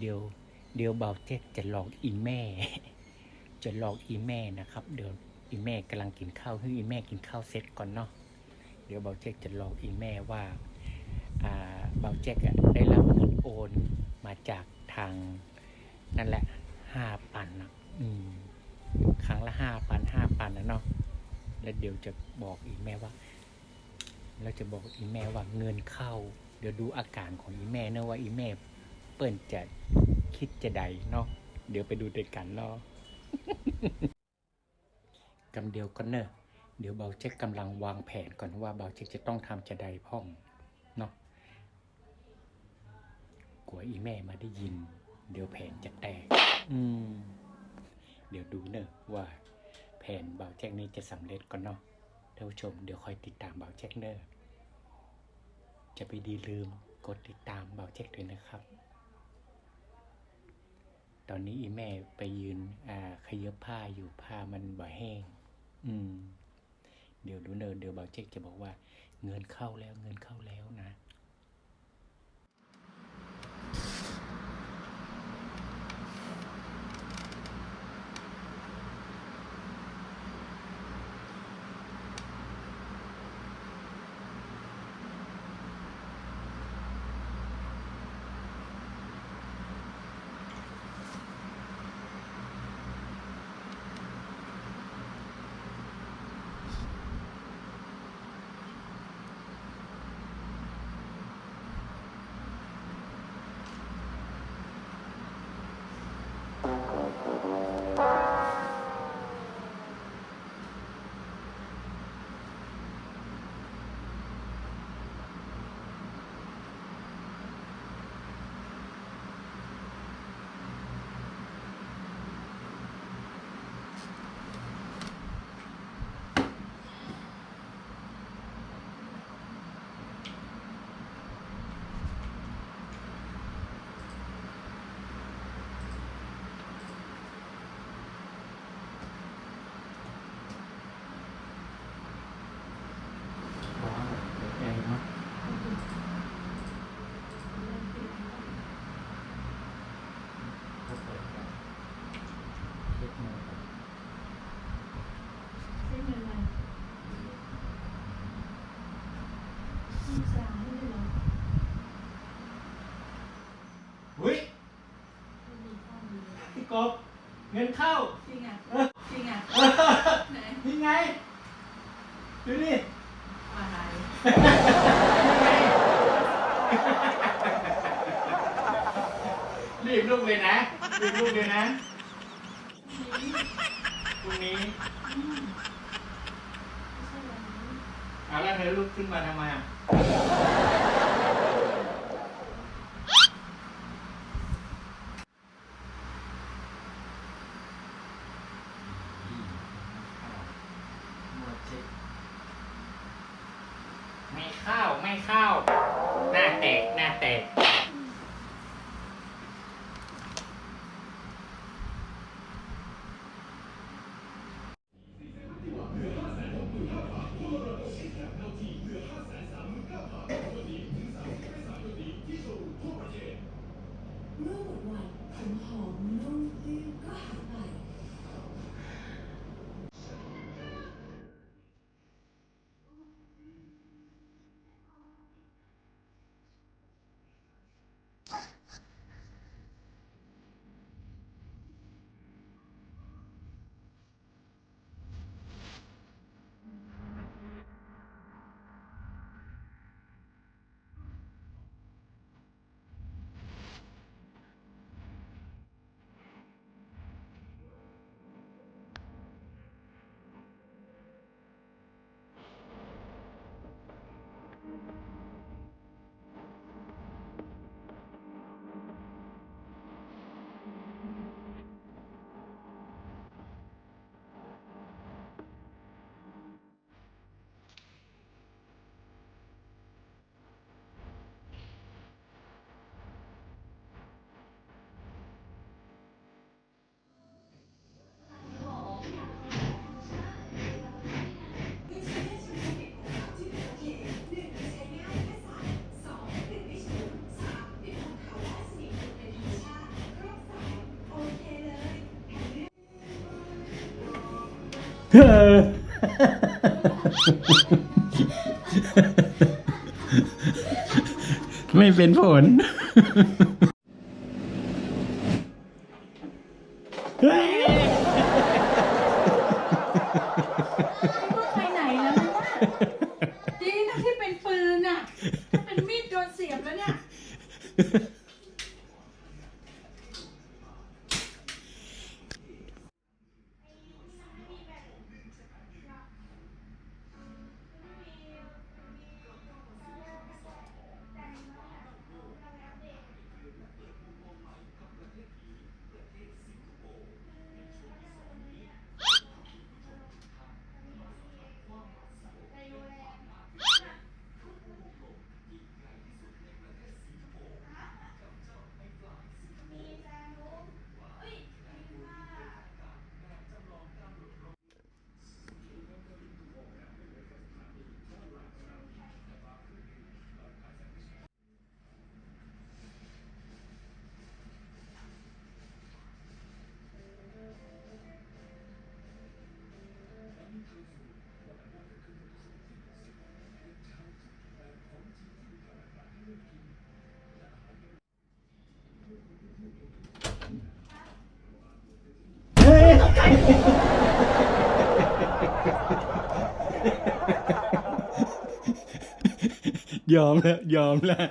เดี๋ยวเดี๋ยวเบาเจ๊กจะหลอกอีแม่ จะหลอกอีแม่นะครับ เดี๋ยวอีแม่กำลังกินข้าวให้อีแม่กินข้าวเสร็จก่อนเนาะเดี๋ยวเบาเจ๊กจะหลอกอีแม่ว่าอ่าเบาเจ๊กอะได้รับเงินโอนมาจากทางนั่นแหละห้าปันนะอืมครั้งละห้าปันห้าปันนะเนาะแล้วเดี๋ยวจะบอกอีแม่ว่าเราจะบอกอีแม่ว่าเงินเข้า เดี๋ยวดูอาการของอีแม่เนะว่าอีแม่ เปิ้นจะคิดจะใดเนาะเดี๋ยวไปดูด้วยกันเนาะกำเดียวก็เนอะเดี๋ยวเบาเช็คกำลังวางแผนก่อนว่าเบาเช็คจะต้องทำจะใดพ่องเนาะกลัวอีแม่มาได้ยิน เดี๋ยวแผนจะแตก อืม เดี๋ยวดูเนอะว่า แผนเบาแจ็คนี้จะสำเร็จก่อนเนาะท่านผู้ชมเดี๋ยวคอยติดตามเบาแจ็คเนอะจะไปดีลืมกดติดตามเบาแจ็คด้วยนะครับ ตอนนี้อีแม่ไปยืน อ่าขยับผ้าอยู่ผ้ามันบ่แห้ง อืม เดี๋ยวดูเนอเดี๋ยวเบาเจ็คจะบอกว่า เงินเข้าแล้วเงินเข้าแล้วนะ ว้าวใหญ่เนาะเขาเปิดกันเช็คมือก่อน ใช่เงินอะไรมีสามให้ด้วยเหรอ หุ้ย ไม่มีข้อมูลเลย พี่ กบ เงินเข้า จริงอะจริงอะไหนนี่ไง ดูดิอะไรรีบลูกเลยนะรีบลูกเลยนะนี่พรุ่งนี้อืมไม่ใช่วันนี้เอาแล้วเธอลุกขึ้นมาทำไมอะ ข้าไม่เข้าหน้าแตกหน้าแตก ไม่เป็นผลไปไหนแล้วนี่ยดีนะที่เป็นปืนอะถ้าเป็นมีดโดนเสียบแล้วเนี่ย ยอมแล้ว ยอมแล้ว